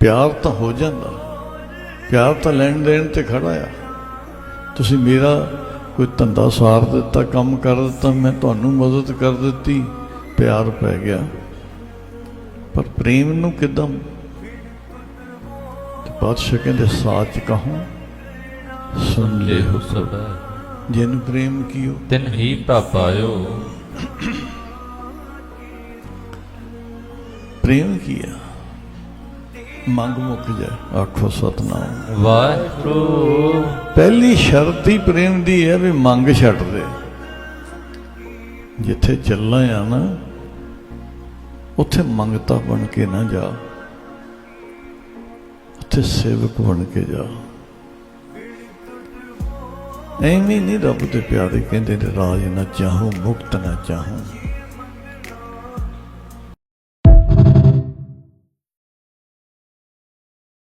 ਪਿਆਰ ਤਾਂ ਹੋ ਜਾਂਦਾ। ਪਿਆਰ ਤਾਂ ਲੈਣ ਦੇਣ ਤੇ ਖੜਾ ਆ। ਤੁਸੀਂ ਮੇਰਾ ਕੋਈ ਧੰਦਾ ਸਾਰ ਦਿੱਤਾ ਕੰਮ ਕਰ ਦਿੱਤਾ ਮੈਂ ਤੁਹਾਨੂੰ ਮਦਦ ਕਰ ਦਿੱਤੀ ਪਿਆਰ ਪੈ ਗਿਆ। ਪਰ ਪ੍ਰੇਮ ਨੂੰ ਕਿਦਾਂ? ਤੇ ਬਾਦਸ਼ਾਹ ਕਹਿੰਦੇ ਸਾਚ ਕਹੂੰ ਸੁਣ ਲੈ। ਲੇਹੁ ਸਭੈ ਜਿਨ ਪ੍ਰੇਮ ਕੀਓ। ਤਿਨ ਹੀ ਪਾਪਾਇਓ ਪ੍ਰੇਮ ਕੀਆ ਮੰਗ ਮੁੱਕ ਜਾਏ। ਆਖੋ ਸਤਨਾਮ। ਵਾਹਿਗੁਰੂ। ਪਹਿਲੀ ਸ਼ਰਤ ਹੀ ਪ੍ਰੇਮ ਦੀ ਹੈ ਵੀ ਮੰਗ ਛੱਡ ਦੇ। ਜਿੱਥੇ ਚੱਲਣਾ ਆ ਨਾ ਉੱਥੇ ਮੰਗਤਾ ਬਣ ਕੇ ਨਾ ਜਾ। ਉੱਥੇ ਸੇਵਕ ਬਣ ਕੇ ਜਾ। ਐਵੇਂ ਨਹੀਂ ਰੱਬ ਦੇ ਪਿਆਰੇ ਕਹਿੰਦੇ ਨੇ ਰਾਜ ਨਾ ਚਾਹੋ ਮੁਕਤ ਨਾ ਚਾਹੋ।